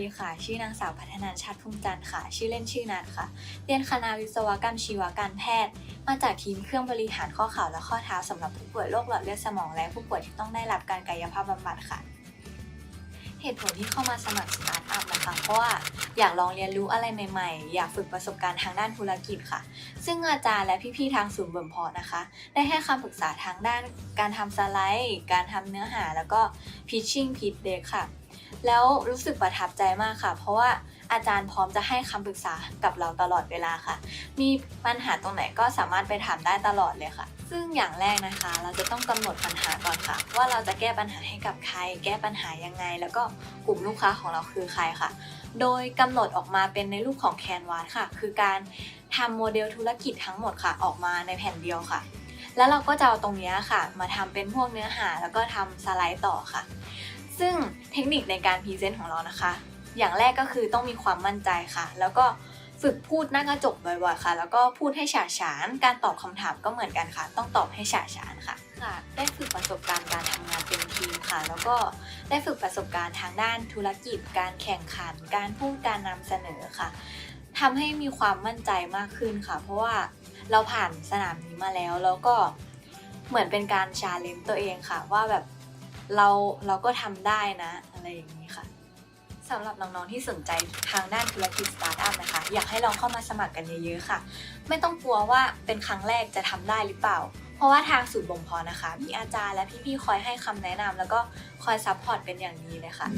ดีค่ะ ชื่อนางสาวพัฒนาชาติภูมิจันทร์ค่ะ ชื่อเล่นชื่อนัทค่ะ เรียนคณะวิศวกรรมชีวการแพทย์ มาจากทีมเครื่องบริหารข้อเข่าและข้อเท้าสำหรับผู้ป่วยโรคหลอดเลือดสมองและผู้ป่วยที่ต้องได้รับการกายภาพบำบัดค่ะ เหตุผลที่เข้ามาสมัครสตาร์ทอัพนะคะเพราะว่าอยากลองเรียนรู้อะไรใหม่ๆ อยากฝึกประสบการณ์ทางด้านธุรกิจค่ะ ซึ่งอาจารย์และพี่ๆ ทางศูนย์บ่มเพาะนะคะ ได้ให้คำปรึกษาทางด้านการทำสไลด์ การทำเนื้อหา แล้วก็ pitching pitch deck ค่ะ แล้วรู้สึกประทับใจมากค่ะ เพราะว่าอาจารย์พร้อมจะให้คำปรึกษากับเราตลอดเวลาค่ะ มีปัญหาตรงไหนก็สามารถไปถามได้ตลอดเลยค่ะ ซึ่งอย่างแรกนะคะ เราจะต้องกำหนดปัญหาก่อนค่ะ ว่าเราจะแก้ปัญหาให้กับใคร แก้ปัญหายังไง แล้วก็กลุ่มลูกค้าของเราคือใครค่ะ โดยกำหนดออกมาเป็นในรูปของแคนวาสค่ะ คือการทำโมเดลธุรกิจทั้งหมดค่ะ ออกมาในแผ่นเดียวค่ะแล้วเราก็จะเอาตรงนี้ค่ะ มาทำเป็นพวกเนื้อหาแล้วก็ทำสไลด์ต่อค่ะ ซึ่งเทคนิคในการพรีเซนต์ของเรานะคะ อย่างแรกก็คือต้องมีความมั่นใจค่ะ แล้วก็ฝึกพูดหน้ากระจกบ่อยๆค่ะ แล้วก็พูดให้ฉาฉาน การตอบคำถามก็เหมือนกันค่ะ ต้องตอบให้ฉาฉานค่ะค่ะ ได้ฝึกประสบการณ์การทำงานเป็นทีมค่ะ แล้วก็ได้ฝึกประสบการณ์ทางด้านธุรกิจ การแข่งขัน การพูดการนำเสนอค่ะทำให้มีความมั่นใจมากขึ้นค่ะ เพราะว่าเราผ่านสนามนี้มาแล้ว แล้วก็เหมือนเป็นการชาเลนจ์ตัวเองค่ะ ว่าแบบ เราเราก็ทำได้นะ อะไรอย่างนี้ค่ะสำหรับน้องๆที่สนใจทางด้านธุรกิจสตาร์ทอัพนะคะ อยากให้ลองเข้ามาสมัครกันเยอะๆค่ะ ไม่ต้องกลัวว่าเป็นครั้งแรกจะทำได้หรือเปล่า เพราะว่าทางศูนย์บ่มเพาะนะคะ มีอาจารย์และพี่ๆคอยให้คำแนะนำแล้วก็คอยซัพพอร์ตเป็นอย่างดีเลยค่ะ